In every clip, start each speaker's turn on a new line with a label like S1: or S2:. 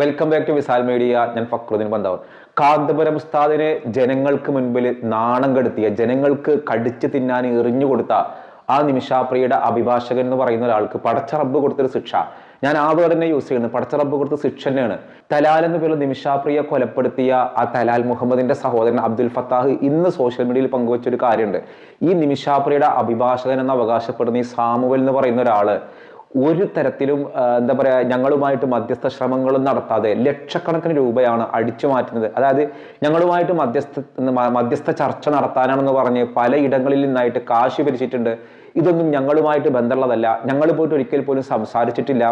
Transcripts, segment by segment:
S1: Welcome back to Vishal media ഞാൻ ഫക്രുദ്ദീൻ ബന്ധാവർ കാന്തപുരം ഉസ്താദിനെ ജനങ്ങൾക്ക് മുൻപിൽ നാണം കെടുത്തിയ ജനങ്ങൾക്ക് കടിച്ചു തിന്നാൻ എറിഞ്ഞു കൊടുത്ത ആ നിമിഷാപ്രിയുടെ അഭിഭാഷകൻ എന്ന് പറയുന്ന ഒരാൾക്ക് പടച്ചറബ് കൊടുത്തൊരു ശിക്ഷ. ഞാൻ ആ വേർഡ് തന്നെ യൂസ് ചെയ്യുന്നത് പടച്ചറബ് കൊടുത്ത ശിക്ഷ തന്നെയാണ്. തലാൽ എന്ന് പേരിൽ നിമിഷാപ്രിയ കൊലപ്പെടുത്തിയ ആ തലാൽ മുഹമ്മദിന്റെ സഹോദരൻ അബ്ദുൽ ഫത്താഹ് ഇന്ന് സോഷ്യൽ മീഡിയയിൽ പങ്കുവച്ച ഒരു കാര്യമുണ്ട്. ഈ നിമിഷാപ്രിയുടെ അഭിഭാഷകൻ എന്ന് അവകാശപ്പെടുന്ന ഈ സാമുവൽ എന്ന് പറയുന്ന ഒരാൾ ഒരു തരത്തിലും എന്താ പറയുക ഞങ്ങളുമായിട്ട് മധ്യസ്ഥ ശ്രമങ്ങളും നടത്താതെ ലക്ഷക്കണക്കിന് രൂപയാണ് അടിച്ചു മാറ്റുന്നത്. അതായത് ഞങ്ങളുമായിട്ട് മധ്യസ്ഥ മധ്യസ്ഥ ചർച്ച നടത്താനാണെന്ന് പറഞ്ഞ് പലയിടങ്ങളിൽ നിന്നായിട്ട് കാശ് ഭരിച്ചിട്ടുണ്ട് ഇതൊന്നും ഞങ്ങളുമായിട്ട് ബന്ധമുള്ളതല്ല. ഞങ്ങൾ പോയിട്ട് ഒരിക്കൽ പോലും സംസാരിച്ചിട്ടില്ല.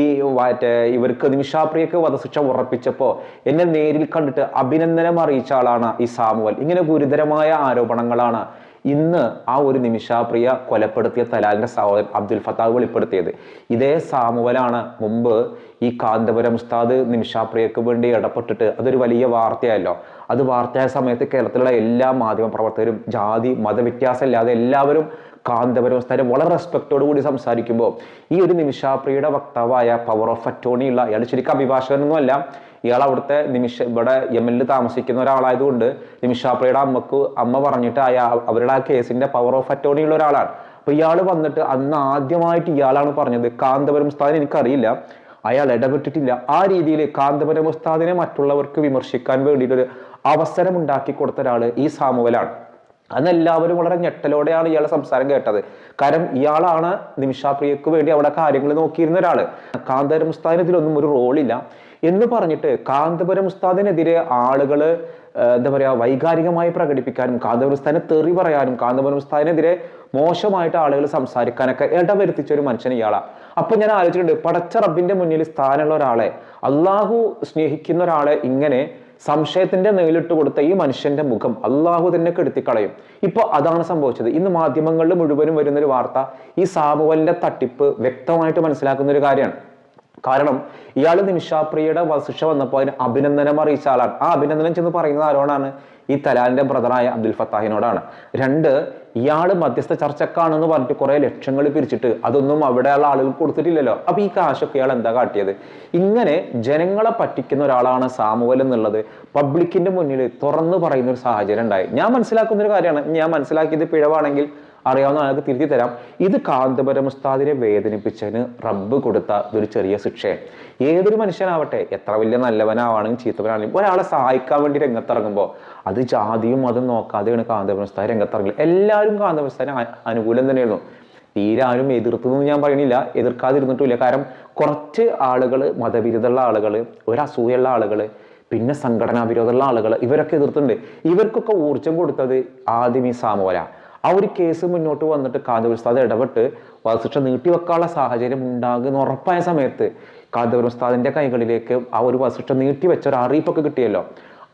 S1: ഈ മറ്റേ ഇവർക്ക് നിമിഷാപ്രിയക്ക് വധശിക്ഷ ഉറപ്പിച്ചപ്പോൾ എന്നെ നേരിൽ കണ്ടിട്ട് അഭിനന്ദനം അറിയിച്ച ആളാണ് ഈ സാമുവൽ. ഇങ്ങനെ ഗുരുതരമായ ആരോപണങ്ങളാണ് ഇന്ന് ആ ഒരു നിമിഷാപ്രിയ കൊലപ്പെടുത്തിയ തലാലിന്റെ സഹോദരൻ അബ്ദുൽ ഫത്താഹ് വെളിപ്പെടുത്തിയത്. ഇതേ സാമുവലാണ് മുമ്പ് ഈ കാന്തപുരം ഉസ്താദ് നിമിഷാപ്രിയക്ക് വേണ്ടി ഇടപെട്ടിട്ട് അതൊരു വലിയ വാർത്തയല്ലോ അത് വാർത്തയായ സമയത്ത് കേരളത്തിലുള്ള എല്ലാ മാധ്യമ പ്രവർത്തകരും ജാതി മതവ്യത്യാസം ഇല്ലാതെ എല്ലാവരും കാന്തപുരം ഉസ്താദിനെ വളരെ റെസ്പെക്റ്റോട് കൂടി സംസാരിക്കുമ്പോൾ ഈ ഒരു നിമിഷാപ്രിയുടെ വക്താവായ പവർ ഓഫ് അറ്റോണിയുള്ള അയാൾ ശരിക്കും അഭിഭാഷകനൊന്നുമല്ല ഇയാൾ അവിടുത്തെ നിമിഷ ഇവിടെ യമനിൽ താമസിക്കുന്ന ഒരാളായതുകൊണ്ട് നിമിഷാപ്രിയുടെ അമ്മയ്ക്ക് അമ്മ പറഞ്ഞിട്ട് അയാ അവരുടെ ആ കേസിന്റെ പവർ ഓഫ് അറ്റോർണി ഉള്ള ഒരാളാണ്. അപ്പൊ ഇയാൾ വന്നിട്ട് അന്ന് ആദ്യമായിട്ട് ഇയാളാണ് പറഞ്ഞത് കാന്തപുരം സ്ഥാനം എനിക്കറിയില്ല അയാൾ ഇടപെട്ടിട്ടില്ല. ആ രീതിയിൽ കാന്തപുരം ഉസ്താദിനെ മറ്റുള്ളവർക്ക് വിമർശിക്കാൻ വേണ്ടിയിട്ടൊരു അവസരം ഉണ്ടാക്കി കൊടുത്ത ഒരാൾ ഈ സാമുവലാണ്. അന്ന് എല്ലാവരും വളരെ ഞെട്ടലോടെയാണ് ഇയാളെ സംസാരം കേട്ടത്. കാരണം ഇയാളാണ് നിമിഷാപ്രിയക്ക് വേണ്ടി അവിടെ കാര്യങ്ങൾ നോക്കിയിരുന്ന ഒരാൾ. കാന്തപുരം ഉസ്താദിന് ഇതിലൊന്നും ഒരു റോളില്ല എന്ന് പറഞ്ഞിട്ട് കാന്തപുരം ഉസ്താദിനെതിരെ ആളുകൾ എന്താ പറയുക വൈകാരികമായി പ്രകടിപ്പിക്കാനും കാന്തപുരം ഉസ്താദിനെ തെറി പറയാനും കാന്തപുരം ഉസ്താദിനെതിരെ മോശമായിട്ട് ആളുകൾ സംസാരിക്കാനൊക്കെ ഇടവരുത്തിച്ച ഒരു മനുഷ്യൻ ഇയാളാണ് അപ്പൊ ഞാൻ ആലോചിച്ചിട്ടുണ്ട് പടച്ച റബ്ബിന്റെ മുന്നിൽ സ്ഥാനമുള്ള ഒരാളെ അള്ളാഹു സ്നേഹിക്കുന്ന ഒരാളെ ഇങ്ങനെ സംശയത്തിന്റെ നേരിട്ട് കൊടുത്ത ഈ മനുഷ്യന്റെ മുഖം അള്ളാഹു തന്നെ കെടുത്തിക്കളയും. ഇപ്പൊ അതാണ് സംഭവിച്ചത്. ഇന്ന് മാധ്യമങ്ങളിൽ മുഴുവനും വരുന്ന ഒരു വാർത്ത ഈ സാമുവലിന്റെ തട്ടിപ്പ് വ്യക്തമായിട്ട് മനസ്സിലാക്കുന്ന ഒരു കാര്യമാണ്. കാരണം ഇയാൾ നിമിഷാപ്രിയയുടെ വശിക്ഷ വന്നപ്പോൾ അതിന് അഭിനന്ദനം അറിയിച്ച ആളാണ്. ആ അഭിനന്ദനം ചെന്ന് പറയുന്നത് ആരോടാണ്? ഈ തലാലിന്റെ ബ്രദറായ അബ്ദുൽ ഫത്താഹിനോടാണ്. രണ്ട് ഇയാൾ മധ്യസ്ഥ ചർച്ചക്കാണെന്ന് പറഞ്ഞിട്ട് കുറെ ലക്ഷങ്ങൾ പിരിച്ചിട്ട് അതൊന്നും അവിടെയുള്ള ആളുകൾ കൊടുത്തിട്ടില്ലല്ലോ. അപ്പൊ ഈ കാശൊക്കെ ഇയാൾ എന്താ കാട്ടിയത്? ഇങ്ങനെ ജനങ്ങളെ പറ്റിക്കുന്ന ഒരാളാണ് സാമുവൽ എന്നുള്ളത് പബ്ലിക്കിന്റെ മുന്നിൽ തുറന്നു പറയുന്ന ഒരു സാഹചര്യം ഉണ്ടായി. ഞാൻ മനസ്സിലാക്കുന്ന ഒരു കാര്യമാണ് ഞാൻ മനസ്സിലാക്കിയത് പിഴവാണെങ്കിൽ അറിയാവുന്ന ആൾക്ക് തിരുത്തി തരാം. ഇത് കാന്തപുരം ഉസ്താദിനെ വേദനിപ്പിച്ചതിന് റബ്ബ് കൊടുത്ത ഒരു ചെറിയ ശിക്ഷയാണ്. ഏതൊരു മനുഷ്യനാവട്ടെ എത്ര വലിയ നല്ലവനാവാണെങ്കിലും ചീത്തവനാണെങ്കിലും ഒരാളെ സഹായിക്കാൻ വേണ്ടി രംഗത്തിറങ്ങുമ്പോൾ അത് ജാതിയും അതും നോക്കാതെയാണ് കാന്തപുരം ഉസ്താദ് രംഗത്തിറങ്ങുന്നത് എല്ലാവരും കാന്തപുരം ഉസ്താദിന് അനുകൂലം തന്നെയായിരുന്നു. തീരെ ആരും എതിർത്തു എന്ന് ഞാൻ പറയണില്ല എതിർക്കാതിരുന്നിട്ടില്ല കാരണം കുറച്ച് ആളുകൾ മതവിരുദ്ധമുള്ള ആളുകൾ ഒരു ആളുകൾ പിന്നെ സംഘടനാ വിരോധമുള്ള ആളുകൾ ഇവരൊക്കെ എതിർത്തുണ്ട് ഇവർക്കൊക്കെ ഊർജം കൊടുത്തത് ആദ്യം ഈ സാമോല ആ ഒരു കേസ് മുന്നോട്ട് വന്നിട്ട് കാന്തപുരം ഇടപെട്ട് വധശിക്ഷ നീട്ടിവെക്കാനുള്ള സാഹചര്യം ഉണ്ടാകുന്ന ഉറപ്പായ സമയത്ത് കാന്തപുരം ഉസ്താദിന്റെ കൈകളിലേക്ക് ആ ഒരു വധശിക്ഷ നീട്ടിവെച്ച ഒരു അറിയിപ്പൊക്കെ കിട്ടിയല്ലോ.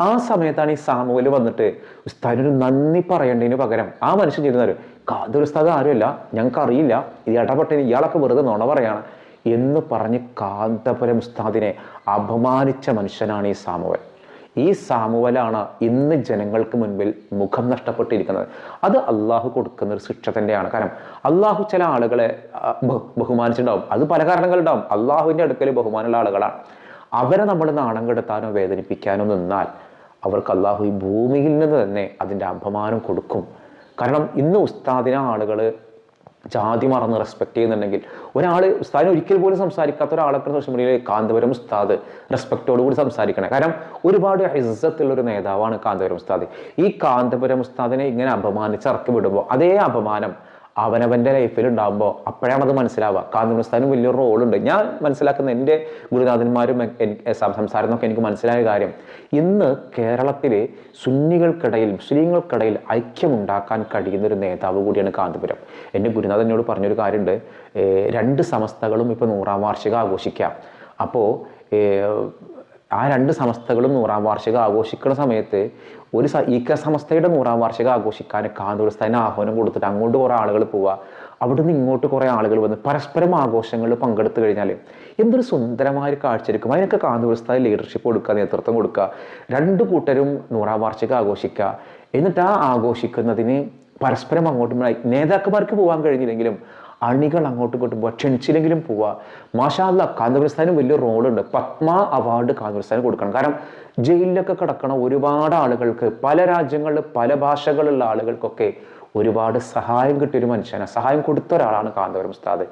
S1: ആ സമയത്താണ് ഈ സാമുവൽ വന്നിട്ട് ഉസ്താദിനൊരു നന്ദി പറയേണ്ടതിന് പകരം ആ മനുഷ്യൻ ചെയ്യുന്നത് കാതൊരു ഉസ്താദ് ആരുമല്ല ഞങ്ങൾക്ക് അറിയില്ല ഇത് ഇടപെട്ടതിന് ഇയാളൊക്കെ വെറുതെ നോണ പറയാണ് എന്ന് പറഞ്ഞ് കാന്തപുരം ഉസ്താദിനെ അപമാനിച്ച മനുഷ്യനാണ് ഈ സാമുവൽ. ഈ സാമുവലാണ് ഇന്ന് ജനങ്ങൾക്ക് മുൻപിൽ മുഖം നഷ്ടപ്പെട്ടിരിക്കുന്നത്. അത് അള്ളാഹു കൊടുക്കുന്ന ഒരു ശിക്ഷ തന്നെയാണ് കാരണം അള്ളാഹു ചില ആളുകളെ ബഹുമാനിച്ചിട്ടുണ്ടാവും. അത് പല കാരണങ്ങളുണ്ടാവും അള്ളാഹുവിന്റെ അടുക്കൽ ബഹുമാനമുള്ള ആളുകളാണ്. അവരെ നമ്മൾ നാണം കെടുത്താനോ വേദനിപ്പിക്കാനോ നിന്നാൽ അവർക്ക് അള്ളാഹു ഈ ഭൂമിയിൽ നിന്ന് തന്നെ അതിന്റെ അപമാനം കൊടുക്കും. കാരണം ഇന്ന് ഉസ്താദിനെ ആളുകൾ ജാതി മറന്ന് റെസ്പെക്ട് ചെയ്യുന്നുണ്ടെങ്കിൽ ഒരാൾ ഉസ്താദിനെ ഒരിക്കൽ പോലും സംസാരിക്കാത്ത ഒരാളൊക്കെ സോഷ്യൽ മീഡിയയിൽ കാന്തപുരം ഉസ്താദ് റെസ്പെക്റ്റോട് കൂടി സംസാരിക്കണം. കാരണം ഒരുപാട് ഇസ്സത്തുള്ള ഒരു നേതാവാണ് കാന്തപുരം ഉസ്താദ്. ഈ കാന്തപുരം ഉസ്താദിനെ ഇങ്ങനെ അപമാനിച്ച് ഇറക്കി വിടുമ്പോൾ അതേ അപമാനം അവനവന്റെ ലൈഫിൽ ഉണ്ടാകുമ്പോൾ അപ്പോഴാണ് അത് മനസ്സിലാവുക. കാന്തപുരം വലിയ വലിയൊരു റോളുണ്ട് ഞാൻ മനസ്സിലാക്കുന്ന എന്റെ ഗുരുനാഥന്മാരും സംസാരം എന്നൊക്കെ എനിക്ക് മനസ്സിലായ കാര്യം ഇന്ന് കേരളത്തിൽ സുന്നികൾക്കിടയിൽ മുസ്ലിങ്ങൾക്കിടയിൽ ഐക്യമുണ്ടാക്കാൻ കഴിയുന്ന ഒരു നേതാവ് കൂടിയാണ് കാന്തപുരം. എന്റെ ഗുരുനാഥൻ എന്നോട് പറഞ്ഞൊരു കാര്യമുണ്ട്. രണ്ട് സമസ്തകളും ഇപ്പോൾ നൂറാം വാർഷികം ആഘോഷിക്കാം. അപ്പോൾ ആ രണ്ട് സമസ്തകളും നൂറാം വാർഷികം ആഘോഷിക്കുന്ന സമയത്ത് ഒരു ഈക്ക സമസ്തയുടെ നൂറാം വാർഷികം ആഘോഷിക്കാൻ കാന്തപുരസ്ഥാനെ ആഹ്വാനം കൊടുത്തിട്ട് അങ്ങോട്ട് കുറേ ആളുകൾ പോവുക. അവിടുന്ന് ഇങ്ങോട്ട് കുറേ ആളുകൾ വന്ന് പരസ്പരം ആഘോഷങ്ങളിൽ പങ്കെടുത്തു കഴിഞ്ഞാൽ എന്തൊരു സുന്ദരമായ ഒരു കാഴ്ചയെടുക്കും അതിനൊക്കെ കാന്തപുരസ്ഥാൻ ലീഡർഷിപ്പ് കൊടുക്കുക നേതൃത്വം കൊടുക്കുക രണ്ട് കൂട്ടരും നൂറാം വാർഷികം ആഘോഷിക്കുക. എന്നിട്ട് ആ ആഘോഷിക്കുന്നതിന് പരസ്പരം അങ്ങോട്ടും നേതാക്കന്മാർക്ക് പോകാൻ കഴിഞ്ഞില്ലെങ്കിലും അണികൾ അങ്ങോട്ടും ഇങ്ങോട്ടും പോവുക ക്ഷണിച്ചില്ലെങ്കിലും പോവുക മാഷാല്ല കാന്തപുരസ്ഥാനും വലിയ റോളുണ്ട്. പത്മ അവാർഡ് കാന്തപുരസ്ഥാന് കൊടുക്കണം. കാരണം ജയിലിലൊക്കെ കിടക്കണ ഒരുപാട് ആളുകൾക്ക് പല രാജ്യങ്ങളിൽ പല ഭാഷകളുള്ള ആളുകൾക്കൊക്കെ ഒരുപാട് സഹായം കിട്ടിയ ഒരു മനുഷ്യനാണ് സഹായം കൊടുത്ത ഒരാളാണ് കാന്തപുരം ഉസ്താദ്.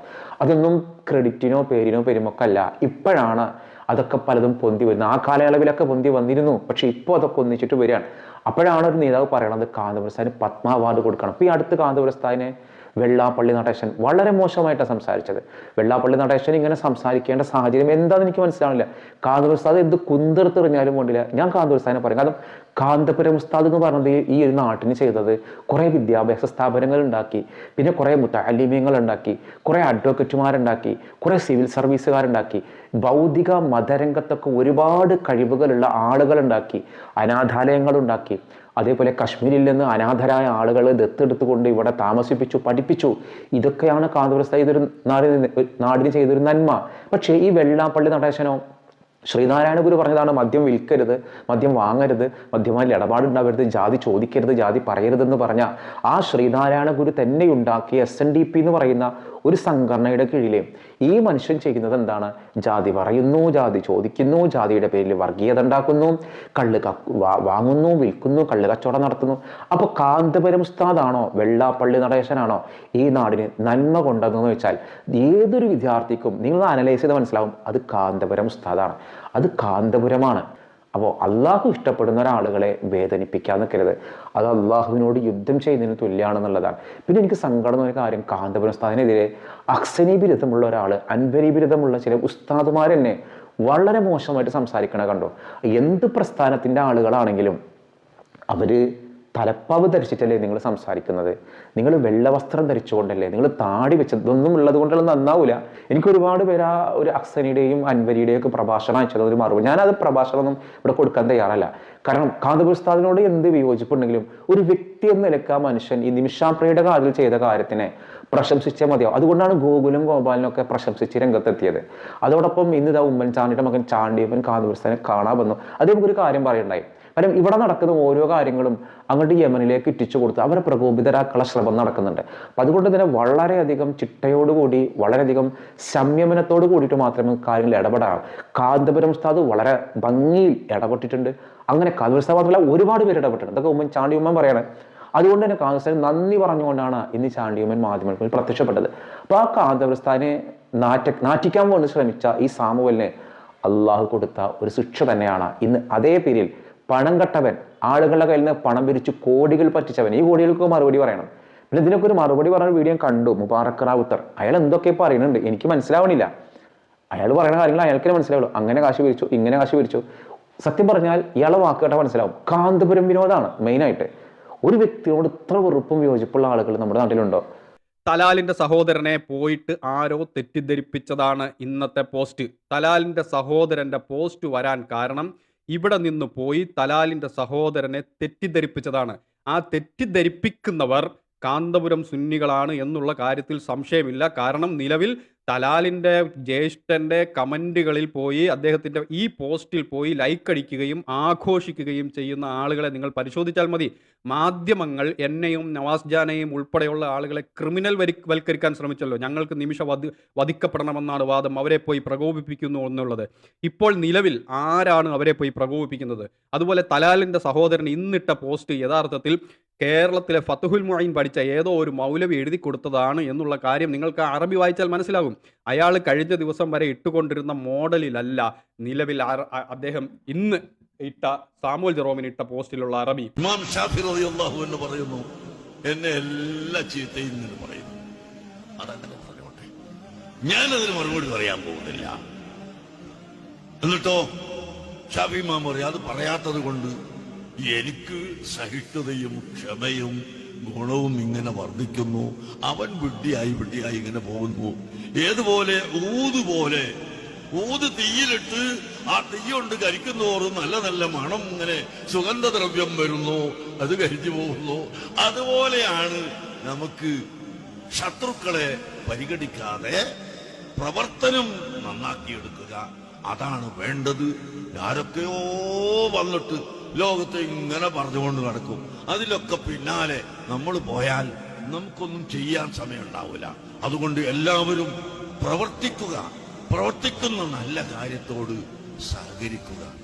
S1: അതൊന്നും ക്രെഡിറ്റിനോ പേരിനോ പെരുമൊക്കല്ല. ഇപ്പോഴാണ് അതൊക്കെ പലതും പൊന്തി വരുന്നത്. ആ കാലയളവിലൊക്കെ പൊന്തി വന്നിരുന്നു. പക്ഷെ ഇപ്പോൾ അതൊക്കെ ഒന്നിച്ചിട്ട് വരികയാണ്. അപ്പോഴാണ് ഒരു നേതാവ് പറയണത് കാന്തപുരസ്ഥാന് പത്മ അവാർഡ് കൊടുക്കണം. അപ്പോൾ ഈ അടുത്ത് കാന്തപുരസ്ഥാനെ വെള്ളാപ്പള്ളി നടേശൻ വളരെ മോശമായിട്ടാണ് സംസാരിച്ചത്. വെള്ളാപ്പള്ളി നടേശൻ ഇങ്ങനെ സംസാരിക്കേണ്ട സാഹചര്യം എന്താണെന്ന് എനിക്ക് മനസ്സിലാവില്ല കാന്തൂർ ഉസ്താദ് എന്ത് കുന്തിർത്തെറിഞ്ഞാലും വേണ്ടില്ല ഞാൻ കാന്തൂർ ഉസ്താദിനെ പറയും. കാരണം കാന്തപുരം ഉസ്താദ് എന്ന് പറഞ്ഞത് ഈ ഒരു നാട്ടിന് ചെയ്തത് കുറേ വിദ്യാഭ്യാസ സ്ഥാപനങ്ങൾ ഉണ്ടാക്കി. പിന്നെ കുറേ മുത്താലിമ്യങ്ങൾ ഉണ്ടാക്കി. കുറേ അഡ്വക്കറ്റുമാരുണ്ടാക്കി. കുറേ സിവിൽ സർവീസുകാരുണ്ടാക്കി. ഭൗതിക മതരംഗത്തൊക്കെ ഒരുപാട് കഴിവുകളുള്ള ആളുകളുണ്ടാക്കി. അനാഥാലയങ്ങളുണ്ടാക്കി. അതേപോലെ കശ്മീരിൽ നിന്ന് അനാഥരായ ആളുകളെ ദത്തെടുത്തുകൊണ്ട് ഇവിടെ താമസിപ്പിച്ചു പഠിപ്പിച്ചു. ഇതൊക്കെയാണ് കാന്തപുരസ്ഥ ഇതൊരു നാടിന് നാടിന് ചെയ്തൊരു നന്മ. പക്ഷേ ഈ വെള്ളാപ്പള്ളി നടേശനോ ശ്രീനാരായണ ഗുരു പറഞ്ഞതാണ് മദ്യം വിൽക്കരുത് മദ്യം വാങ്ങരുത് മദ്യമായി ഇടപാടുണ്ടാവരുത് ജാതി ചോദിക്കരുത് ജാതി പറയരുതെന്ന് പറഞ്ഞ ആ ശ്രീനാരായണ ഗുരു തന്നെ ഉണ്ടാക്കിയ എസ് എൻ ഡി പി എന്ന് പറയുന്ന ഒരു സംഘടനയുടെ കീഴിലെ ഈ മനുഷ്യൻ ചെയ്യുന്നത് എന്താണ്? ജാതി പറയുന്നു ജാതി ചോദിക്കുന്നു ജാതിയുടെ പേരിൽ വർഗീയത ഉണ്ടാക്കുന്നു കള്ള് വാങ്ങുന്നു വിൽക്കുന്നു കള്ള് കച്ചവടം നടത്തുന്നു. അപ്പോൾ കാന്തപുരം ഉസ്താദാണോ? വെള്ളാപ്പള്ളി നടേശനാണോ? ഈ നാടിന് നന്മ കൊണ്ടതെന്ന് വെച്ചാൽ ഏതൊരു വിദ്യാർത്ഥിക്കും നിങ്ങൾ അനലൈസ് ചെയ്ത് മനസ്സിലാവും അത് കാന്തപുരം ഉസ്താദാണ്. അത് കാന്തപുരമാണ്. അപ്പോൾ അള്ളാഹു ഇഷ്ടപ്പെടുന്ന ഒരാളുകളെ വേദനിപ്പിക്കാൻ നിൽക്കരുത് അത് അള്ളാഹുവിനോട് യുദ്ധം ചെയ്യുന്നതിന് തുല്യമാണെന്നുള്ളതാണ് പിന്നെ എനിക്ക് സങ്കടം ഒരു കാര്യം കാന്തപുരം ഉസ്താദിനെതിരെ അക്സനി ബിരുദമുള്ള ഒരാൾ അൻവരി ബിരുദമുള്ള ചില ഉസ്താദുമാർ തന്നെ വളരെ മോശമായിട്ട് സംസാരിക്കണ കണ്ടോ? എന്ത് പ്രസ്ഥാനത്തിന്റെ ആളുകളാണെങ്കിലും അവർ തലപ്പാവ് ധരിച്ചിട്ടല്ലേ നിങ്ങൾ സംസാരിക്കുന്നത്? നിങ്ങൾ വെള്ള വസ്ത്രം ധരിച്ചുകൊണ്ടല്ലേ? നിങ്ങൾ താടി വെച്ചത് ഇതൊന്നും ഉള്ളത് കൊണ്ടല്ല നന്നാവൂല. എനിക്ക് ഒരുപാട് പേര് ആ ഒരു അക്സനിയുടെയും അൻവരിയുടെയും ഒക്കെ പ്രഭാഷണം അയച്ചത് ഒരു മറുപടി. ഞാനത് പ്രഭാഷണമൊന്നും ഇവിടെ കൊടുക്കാൻ തയ്യാറല്ല. കാരണം കാന്തപുസ്താദിനോട് എന്ത് വിയോജിപ്പുണ്ടെങ്കിലും ഒരു വ്യക്തി എന്ന നിലയ്ക്ക് ആ മനുഷ്യൻ ഈ നിമിഷാപ്രിയുടെ കാതിൽ ചെയ്ത കാര്യത്തിനെ പ്രശംസിച്ചേ മതിയാവും. അതുകൊണ്ടാണ് ഗോകുലും ഗോപാലിനൊക്കെ പ്രശംസിച്ച് രംഗത്തെത്തിയത്. അതോടൊപ്പം ഇന്ന് ഇതാ ഉമ്മൻചാണ്ടിയുടെ മകൻ ചാണ്ടിയപ്പൻ കാന്തപുരസ്ഥാനെ കാണാൻ വന്നു. ഒരു കാര്യം പറയണ്ടായി. കാരണം ഇവിടെ നടക്കുന്ന ഓരോ കാര്യങ്ങളും അങ്ങോട്ട് യമനിലേക്ക് ഇറ്റിച്ചു കൊടുത്ത് അവരെ പ്രകോപിതരാക്കാനുള്ള ശ്രമം നടക്കുന്നുണ്ട്. അപ്പം അതുകൊണ്ട് തന്നെ വളരെയധികം ചിട്ടയോടുകൂടി വളരെയധികം സംയമനത്തോട് കൂടിയിട്ട് മാത്രമേ കാര്യങ്ങളിൽ ഇടപെടാം. കാന്തപുരം ഉസ്താദ് വളരെ ഭംഗിയിൽ ഇടപെട്ടിട്ടുണ്ട്. അങ്ങനെ കാന്തപുരം ഉസ്താദ് മാത്രമല്ല ഒരുപാട് പേര് ഇടപെട്ടിട്ടുണ്ട്. അതൊക്കെ ഉമ്മൻ ചാണ്ടി ഉമ്മൻ പറയണേ. അതുകൊണ്ട് തന്നെ കാന്തപുരസ്ഥാനെ നന്ദി പറഞ്ഞുകൊണ്ടാണ് ഇന്ന് ചാണ്ടിയമ്മൻ മാധ്യമങ്ങളിൽ പ്രത്യക്ഷപ്പെട്ടത്. അപ്പോൾ ആ കാന്തപുരസ്ഥാനെ നാറ്റ നാറ്റിക്കാൻ വേണ്ടി ശ്രമിച്ച ഈ സാമുവലിന് അള്ളാഹു കൊടുത്ത ഒരു ശിക്ഷ തന്നെയാണ് ഇന്ന് അതേ പേരിൽ പണം കട്ടവൻ ആളുകളുടെ കയ്യിൽ നിന്ന് പണം പിരിച്ച് കോടികൾ പറ്റിച്ചവൻ. ഈ കോടികൾക്ക് മറുപടി പറയണം. പിന്നെ ഇതിനൊക്കെ ഒരു മറുപടി പറയുന്ന വീഡിയോ കണ്ടു മുബാറക് റാവുത്തർ. അയാൾ എന്തൊക്കെ പറയുന്നുണ്ട്? എനിക്ക് മനസ്സിലാവണില്ല. അയാൾ പറയുന്ന കാര്യങ്ങൾ അയാൾക്ക് മനസ്സിലാവുള്ളൂ. അങ്ങനെ കാശ് പിരിച്ചു ഇങ്ങനെ കാശ് പിരിച്ചു. സത്യം പറഞ്ഞാൽ ഇയാളെ വാക്ക് കേട്ടാൽ മനസ്സിലാവും. കാന്തപുരം വിനോദാണ് മെയിനായിട്ട് ഒരു വ്യക്തിയോട് ഇത്ര വെറുപ്പും യോജിപ്പുള്ള ആളുകൾ നമ്മുടെ നാട്ടിലുണ്ടോ?
S2: തലാലിന്റെ സഹോദരനെ പോയിട്ട് ആരോ തെറ്റിദ്ധരിപ്പിച്ചതാണ് ഇന്നത്തെ പോസ്റ്റ്. തലാലിന്റെ സഹോദരന്റെ പോസ്റ്റ് വരാൻ കാരണം ഇവിടെ നിന്ന് പോയി തലാലിന്റെ സഹോദരനെ തെറ്റിദ്ധരിപ്പിച്ചതാണ്. ആ തെറ്റിദ്ധരിപ്പിക്കുന്നവർ കാന്തപുരം സുന്നികളാണ് എന്നുള്ള കാര്യത്തിൽ സംശയമില്ല. കാരണം നിലവിൽ തലാലിന്റെ ജ്യേഷ്ഠന്റെ കമന്റുകളിൽ പോയി അദ്ദേഹത്തിന്റെ ഈ പോസ്റ്റിൽ പോയി ലൈക്ക് അടിക്കുകയും ആഘോഷിക്കുകയും ചെയ്യുന്ന ആളുകളെ നിങ്ങൾ പരിശോധിച്ചാൽ മതി. മാധ്യമങ്ങൾ എന്നെയും നവാസ് ജാനെയും ഉൾപ്പെടെയുള്ള ആളുകളെ ക്രിമിനൽ വരി വൽക്കരിക്കാൻ ശ്രമിച്ചല്ലോ. ഞങ്ങൾക്ക് നിമിഷ വധ വധിക്കപ്പെടണമെന്നാണ് വാദം. അവരെ പോയി പ്രകോപിപ്പിക്കുന്നു എന്നുള്ളത്. ഇപ്പോൾ നിലവിൽ ആരാണ് അവരെ പോയി പ്രകോപിപ്പിക്കുന്നത്? അതുപോലെ തലാലിന്റെ സഹോദരൻ ഇന്നിട്ട പോസ്റ്റ് യഥാർത്ഥത്തിൽ കേരളത്തിലെ ഫത്തുഹുൽ മുഈൻ പഠിച്ച ഏതോ ഒരു മൗലവി എഴുതി കൊടുത്തതാണ് എന്നുള്ള കാര്യം നിങ്ങൾക്ക് അറബി വായിച്ചാൽ മനസ്സിലാകും. അയാൾ കഴിഞ്ഞ ദിവസം വരെ ഇട്ടുകൊണ്ടിരുന്ന മോഡലിലല്ല നിലവിൽ അദ്ദേഹം ഇന്ന് ഇട്ട സാമുൽ ജെറോമിന് ഇട്ട പോസ്റ്റിലുള്ള അറബി.
S3: ഇമാം ഷാഫി എന്ന് പറയുന്നു എന്നെ എല്ലാ ചീത്തയിൽ പറയുന്നു മറുപടി പറയാൻ പോകുന്നില്ല. എന്നിട്ടോ ഷാഫി ഇമാം പറയും അത് പറയാത്തത് കൊണ്ട് എനിക്ക് സഹിഷ്ണുതയും ക്ഷമയും ഗുണവും ഇങ്ങനെ വർദ്ധിക്കുന്നു. അവൻ വിഡ്ഢിയായി വിഡ്ഢിയായി ഇങ്ങനെ പോകുന്നു. ഏതുപോലെ ഊതുപോലെ ഊത് തീയിലിട്ട് ആ തീ കൊണ്ട് കരിക്കുന്നോറും നല്ല നല്ല മണം ഇങ്ങനെ സുഗന്ധദ്രവ്യം വരുന്നു. അത് കരിഞ്ഞു പോകുന്നു. അതുപോലെയാണ് നമുക്ക് ശത്രുക്കളെ പരിഗണിക്കാതെ പ്രവർത്തനം നന്നാക്കിയെടുക്കുക. അതാണ് വേണ്ടത്. ആരൊക്കെയോ വന്നിട്ട് ലോകത്തെ ഇങ്ങനെ പറഞ്ഞുകൊണ്ട് നടക്കും? അതിലൊക്കെ പിന്നാലെ നമ്മൾ പോയാൽ നമുക്കൊന്നും ചെയ്യാൻ സമയമുണ്ടാവില്ല അതുകൊണ്ട് എല്ലാവരും പ്രവർത്തിക്കുക. പ്രവർത്തിക്കുന്ന നല്ല കാര്യത്തോട് സഹകരിക്കുക.